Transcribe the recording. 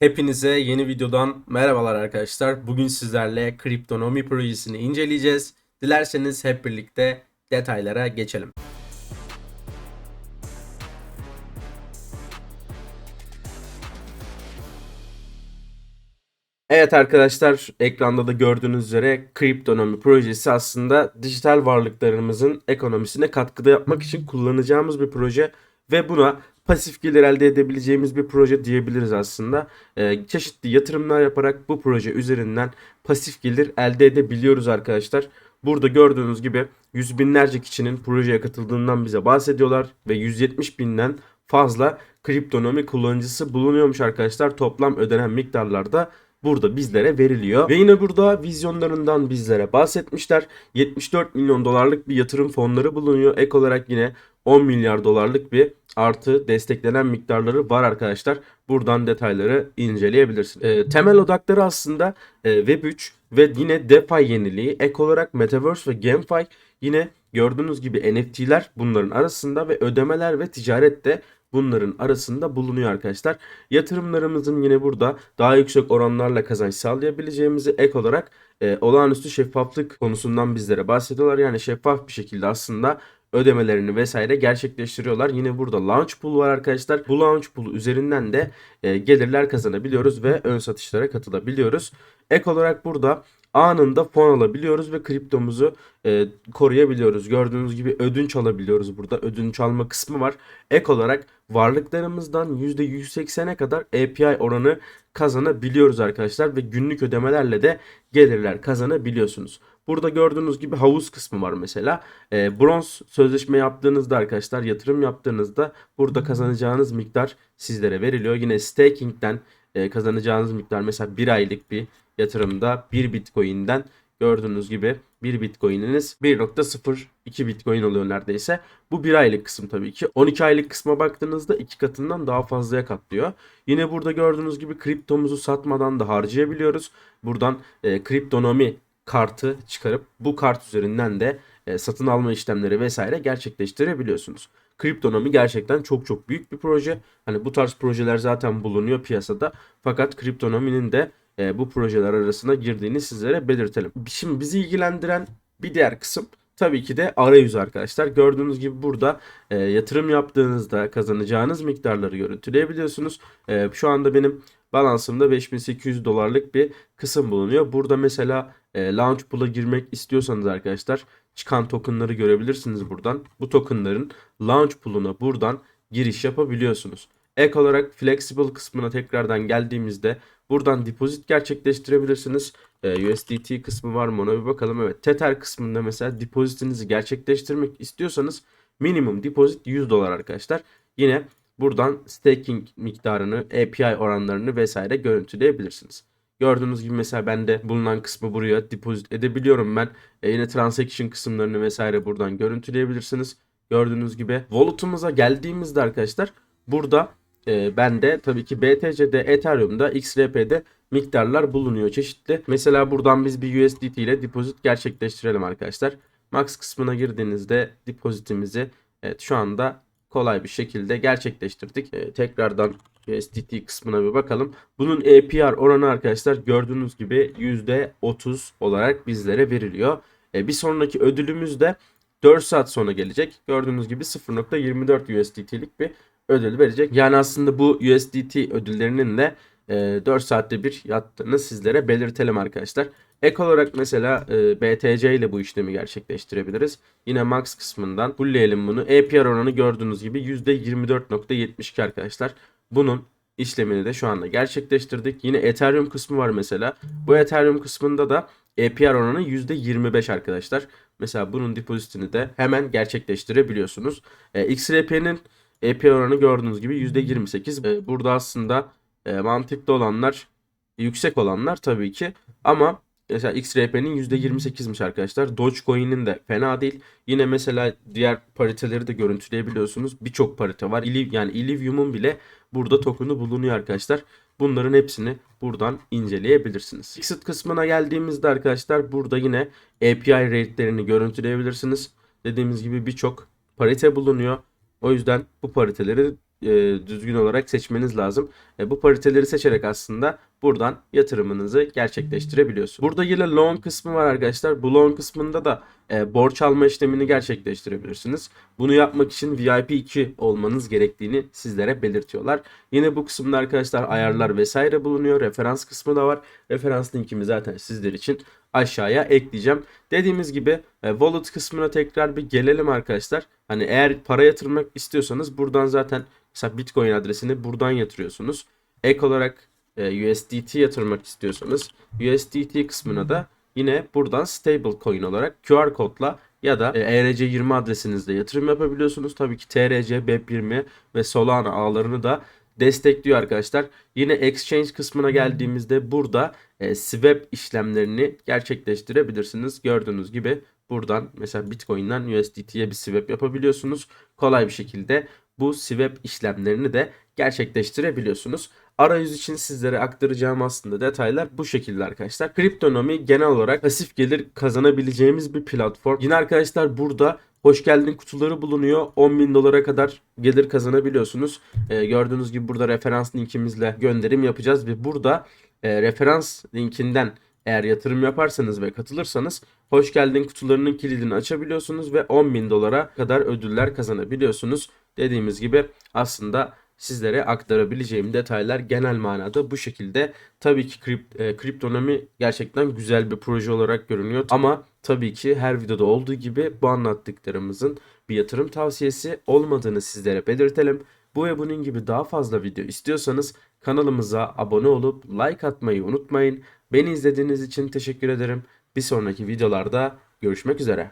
Hepinize yeni videodan merhabalar arkadaşlar. Bugün sizlerle Kriptonomi projesini inceleyeceğiz. Dilerseniz hep birlikte detaylara geçelim. Evet arkadaşlar ekranda da gördüğünüz üzere kriptonomi projesi aslında dijital varlıklarımızın ekonomisine katkıda yapmak için kullanacağımız bir proje ve buna pasif gelir elde edebileceğimiz bir proje diyebiliriz aslında. Ee, çeşitli yatırımlar yaparak bu proje üzerinden pasif gelir elde edebiliyoruz arkadaşlar. Burada gördüğünüz gibi yüz binlerce kişinin projeye katıldığından bize bahsediyorlar ve 170 binden fazla kriptonomi kullanıcısı bulunuyormuş arkadaşlar. Toplam ödenen miktarlarda burada bizlere veriliyor. Ve yine burada vizyonlarından bizlere bahsetmişler. 74 milyon dolarlık bir yatırım fonları bulunuyor. Ek olarak yine 10 milyar dolarlık bir artı desteklenen miktarları var arkadaşlar. Buradan detayları inceleyebilirsiniz. Ee, temel odakları aslında e, Web3 ve yine DeFi yeniliği. Ek olarak Metaverse ve GameFi yine gördüğünüz gibi NFT'ler bunların arasında ve ödemeler ve ticaret de bunların arasında bulunuyor arkadaşlar. Yatırımlarımızın yine burada daha yüksek oranlarla kazanç sağlayabileceğimizi ek olarak e, olağanüstü şeffaflık konusundan bizlere bahsediyorlar. Yani şeffaf bir şekilde aslında ödemelerini vesaire gerçekleştiriyorlar. Yine burada launch pool var arkadaşlar. Bu launch pool üzerinden de e, gelirler kazanabiliyoruz ve ön satışlara katılabiliyoruz. Ek olarak burada anında fon alabiliyoruz ve kriptomuzu e, koruyabiliyoruz. Gördüğünüz gibi ödünç alabiliyoruz burada. Ödünç alma kısmı var. Ek olarak varlıklarımızdan %180'e kadar API oranı kazanabiliyoruz arkadaşlar ve günlük ödemelerle de gelirler kazanabiliyorsunuz. Burada gördüğünüz gibi havuz kısmı var mesela. E, bronz sözleşme yaptığınızda arkadaşlar yatırım yaptığınızda burada kazanacağınız miktar sizlere veriliyor. Yine staking'den e, kazanacağınız miktar mesela bir aylık bir yatırımda 1 bitcoin'den gördüğünüz gibi 1 bitcoin'iniz 1.02 bitcoin oluyor neredeyse. Bu 1 aylık kısım tabii ki. 12 aylık kısma baktığınızda 2 katından daha fazlaya katlıyor. Yine burada gördüğünüz gibi kriptomuzu satmadan da harcayabiliyoruz. Buradan e, kriptonomi kartı çıkarıp bu kart üzerinden de e, satın alma işlemleri vesaire gerçekleştirebiliyorsunuz. Kriptonomi gerçekten çok çok büyük bir proje. Hani bu tarz projeler zaten bulunuyor piyasada. Fakat kriptonominin de e, bu projeler arasına girdiğini sizlere belirtelim. Şimdi bizi ilgilendiren bir diğer kısım tabii ki de arayüz arkadaşlar. Gördüğünüz gibi burada e, yatırım yaptığınızda kazanacağınız miktarları görüntüleyebiliyorsunuz. E, şu anda benim balansımda 5800 dolarlık bir kısım bulunuyor. Burada mesela e, Launch Pool'a girmek istiyorsanız arkadaşlar çıkan tokenları görebilirsiniz buradan. Bu tokenların Launch Pool'una buradan giriş yapabiliyorsunuz. Ek olarak Flexible kısmına tekrardan geldiğimizde buradan deposit gerçekleştirebilirsiniz. E, USDT kısmı var mı ona bir bakalım. Evet Tether kısmında mesela depozitinizi gerçekleştirmek istiyorsanız minimum deposit 100 dolar arkadaşlar. Yine buradan staking miktarını, API oranlarını vesaire görüntüleyebilirsiniz. Gördüğünüz gibi mesela bende bulunan kısmı buraya depozit edebiliyorum ben. E yine transaction kısımlarını vesaire buradan görüntüleyebilirsiniz. Gördüğünüz gibi wallet'ımıza geldiğimizde arkadaşlar burada e, bende tabii ki BTC'de, Ethereum'da, XRP'de miktarlar bulunuyor çeşitli. Mesela buradan biz bir USDT ile depozit gerçekleştirelim arkadaşlar. Max kısmına girdiğinizde depozitimizi evet şu anda kolay bir şekilde gerçekleştirdik. E, tekrardan USDT kısmına bir bakalım. Bunun APR oranı arkadaşlar gördüğünüz gibi %30 olarak bizlere veriliyor. E, bir sonraki ödülümüz de 4 saat sonra gelecek. Gördüğünüz gibi 0.24 USDT'lik bir ödül verecek. Yani aslında bu USDT ödüllerinin de e, 4 saatte bir yattığını sizlere belirtelim arkadaşlar. Ek olarak mesela e, BTC ile bu işlemi gerçekleştirebiliriz. Yine Max kısmından fullleyelim bunu. APR oranı gördüğünüz gibi %24.72 arkadaşlar. Bunun işlemini de şu anda gerçekleştirdik. Yine Ethereum kısmı var mesela. Bu Ethereum kısmında da APR oranı %25 arkadaşlar. Mesela bunun depozitini de hemen gerçekleştirebiliyorsunuz. E, XRP'nin APR oranı gördüğünüz gibi %28. E, burada aslında e, mantıklı olanlar yüksek olanlar tabii ki ama mesela XRP'nin %28'miş arkadaşlar. Dogecoin'in de fena değil. Yine mesela diğer pariteleri de görüntüleyebiliyorsunuz. Birçok parite var. Yani Illivium'un bile burada token'ı bulunuyor arkadaşlar. Bunların hepsini buradan inceleyebilirsiniz. Fixed kısmına geldiğimizde arkadaşlar burada yine API rate'lerini görüntüleyebilirsiniz. Dediğimiz gibi birçok parite bulunuyor. O yüzden bu pariteleri e, düzgün olarak seçmeniz lazım. E, bu pariteleri seçerek aslında buradan yatırımınızı gerçekleştirebiliyorsunuz. Burada yine loan kısmı var arkadaşlar. Bu loan kısmında da e, borç alma işlemini gerçekleştirebilirsiniz. Bunu yapmak için VIP 2 olmanız gerektiğini sizlere belirtiyorlar. Yine bu kısımda arkadaşlar ayarlar vesaire bulunuyor. Referans kısmı da var. Referans linkimi zaten sizler için aşağıya ekleyeceğim. Dediğimiz gibi e, wallet kısmına tekrar bir gelelim arkadaşlar. Hani eğer para yatırmak istiyorsanız buradan zaten mesela Bitcoin adresini buradan yatırıyorsunuz. Ek olarak e, USDT yatırmak istiyorsanız USDT kısmına da yine buradan stable coin olarak QR kodla ya da e, ERC20 adresinizde yatırım yapabiliyorsunuz. Tabii ki TRC, BEP20 ve Solana ağlarını da destekliyor arkadaşlar. Yine exchange kısmına geldiğimizde burada e, swap işlemlerini gerçekleştirebilirsiniz. Gördüğünüz gibi buradan mesela Bitcoin'den USDT'ye bir swap yapabiliyorsunuz. Kolay bir şekilde bu swap işlemlerini de gerçekleştirebiliyorsunuz. Arayüz için sizlere aktaracağım aslında detaylar bu şekilde arkadaşlar. Kriptonomi genel olarak pasif gelir kazanabileceğimiz bir platform. Yine arkadaşlar burada hoş geldin kutuları bulunuyor. 10 bin dolara kadar gelir kazanabiliyorsunuz. Ee, gördüğünüz gibi burada referans linkimizle gönderim yapacağız ve burada e, referans linkinden eğer yatırım yaparsanız ve katılırsanız hoş geldin kutularının kilidini açabiliyorsunuz ve 10 bin dolara kadar ödüller kazanabiliyorsunuz. Dediğimiz gibi aslında sizlere aktarabileceğim detaylar genel manada bu şekilde. Tabii ki kript, e, kriptonomi gerçekten güzel bir proje olarak görünüyor. Ama tabii ki her videoda olduğu gibi bu anlattıklarımızın bir yatırım tavsiyesi olmadığını sizlere belirtelim. Bu ve bunun gibi daha fazla video istiyorsanız kanalımıza abone olup like atmayı unutmayın. Beni izlediğiniz için teşekkür ederim. Bir sonraki videolarda görüşmek üzere.